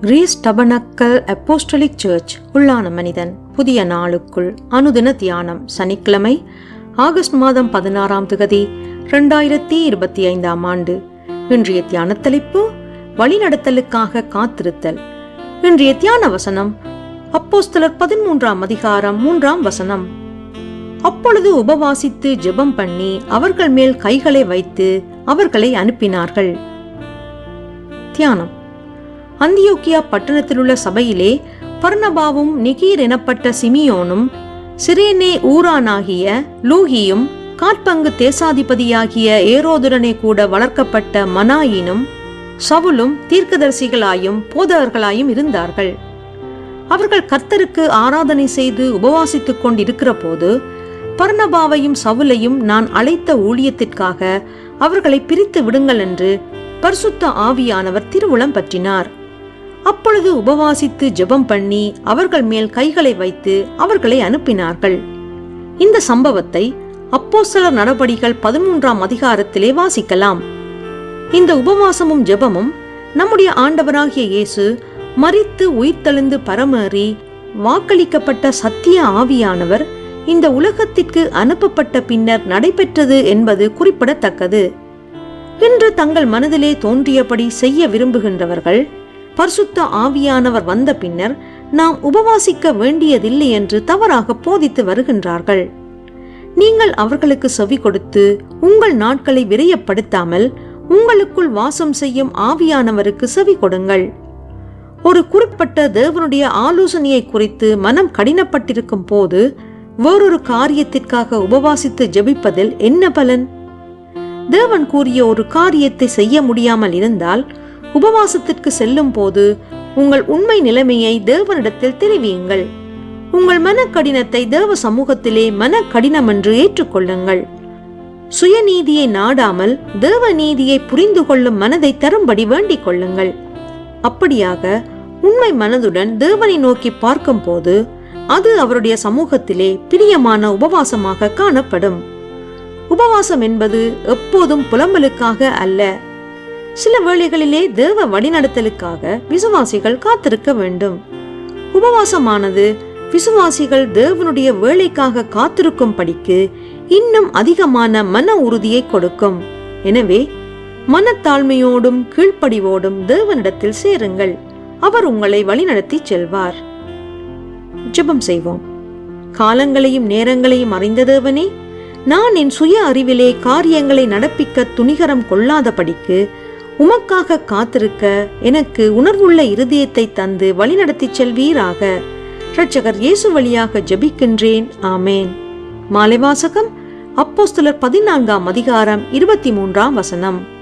Greece tabernacle apostolic search உள்ளான மனிதன். புதிய நாளுக்குள் அனுதின தியானம் சனிக்கிழமை ஆகஸ்ட் மாதம் பதினாறாம் திகதி ரெண்டாயிரத்தி இருபத்தி ஐந்தாம் ஆண்டு. இன்றைய தியான தலைப்பு வழிநடத்தலுக்காக காத்திருத்தல். இன்றைய தியான வசனம் அப்போஸ்தலர் பதிமூன்றாம் அதிகாரம் மூன்றாம் வசனம். அப்பொழுது உபவாசித்து ஜெபம் பண்ணி அவர்கள் மேல் கைகளை வைத்து அவர்களை அனுப்பினார்கள். தியானம். அந்தியோக்கியா பட்டணத்திலுள்ள சபையிலே பர்ணபாவும் நிகீர் எனப்பட்ட சிமியோனும் சிரேனே ஊரானாகிய லூகியும் காற்பங்கு தேசாதிபதியாகிய ஏரோதுடனே கூட வளர்க்கப்பட்ட மனாயினும் சவுலும் தீர்க்கதரிசிகளாயும் போதகர்களாயும் இருந்தார்கள். அவர்கள் கர்த்தருக்கு ஆராதனை செய்து உபவாசித்துக் கொண்டிருக்கிற போது பர்ணபாவையும் சவுலையும் நான் அழைத்த ஊழியத்திற்காக அவர்களை பிரித்து விடுங்கள் என்று பரிசுத்த ஆவியானவர் திருவுளம் பற்றினார். அப்பொழுது உபவாசித்து ஜெபம் பண்ணி அவர்கள் மேல் கைகளை வைத்து அவர்களை அனுப்பினார்கள். இந்த சம்பவத்தை அப்போஸ்தலர் நடபடிகள் பதிமூன்றாம் அதிகாரத்திலே வாசிக்கலாம். இந்த உபவாசமும் ஜெபமும் நம்முடைய ஆண்டவராகிய இயேசு மறித்து உயிர்த்தெழுந்து பரமேறி வாக்களிக்கப்பட்ட சத்திய ஆவியானவர் இந்த உலகத்திற்கு அனுப்பப்பட்ட பின்னர் நடைபெற்றது என்பது குறிப்பிடத்தக்கது. இன்று தங்கள் மனதிலே தோன்றியபடி செய்ய விரும்புகின்றவர்கள் பரிசுத்த ஆவியானவர் வந்த பின்னர் நாம் உபவாசிக்க வேண்டியதில்லை என்று தவறாக போதித்து வருகின்றார்கள். நீங்கள் அவர்களுக்கு செவி கொடுத்து உங்கள் நாட்களை விரயப்படுத்தாமல் உங்களுக்குள் வாசம் செய்யும் ஆவியானவருக்கு செவி கொடுங்கள். ஒரு குறிப்பிட்ட தேவனுடைய ஆலோசனையை குறித்து மனம் கடினப்பட்டிருக்கும் போது வேறொரு காரியத்திற்காக உபவாசித்து ஜெபிப்பதில் என்ன பலன்? தேவன் கூறிய ஒரு காரியத்தை செய்ய முடியாமல் இருந்தால் உபவாசத்திற்கு செல்லும் போது உங்கள் உண்மை நிலைமையை தேவனிடத்தில் தெரிவியுங்கள். உங்கள் மனக்கடினத்தை தேவ சமூகத்திலே மனக்கடினம் என்று ஏற்றுக்கொள்ளுங்கள். சுயநீதியை நாடாமல் தேவ நீதியை புரிந்து கொள்ளும் மனதை தரும்படி வேண்டிக் கொள்ளுங்கள். அப்படியாக உண்மை மனதுடன் தேவனை நோக்கி பார்க்கும் போது அது அவருடைய சமூகத்திலே பிரியமான உபவாசமாக காணப்படும். உபவாசம் என்பது எப்போதும் புலம்பலுக்காக அல்ல சில வேளைகளிலே தேவ வழிநடத்தலுக்காக விசுவாசிகள் காத்திருக்க வேண்டும். உபவாசமானது விசுவாசிகள் தேவனுடைய வேலைக்காக காத்திருக்கும் படிக்கு இன்னும் அதிகமான மன உறுதியை கொடுக்கும். எனவே மனத்தாழ்மையோடும் கீழ்ப்படிவோடும் தேவனிடத்தில் சேருங்கள். அவர் உங்களை வழிநடத்தி செல்வார். ஜெபம் செய்வோம். காலங்களையும் நேரங்களையும் அறிந்த தேவனே நான் என் சுய அறிவிலே காரியங்களை நடப்பிக்க துணிகரம் கொள்ளாதபடிக்கு உமக்காக காத்திருக்க எனக்கு உணர்வுள்ள இருதயத்தை தந்து வழிநடத்திச் செல்வீராக. இரட்சகர் இயேசு வழியாக ஜபிக்கின்றேன். ஆமேன். மாலை வாசகம் அப்போஸ்தலர் பதினான்காம் அதிகாரம் இருபத்தி மூன்றாம் வசனம்.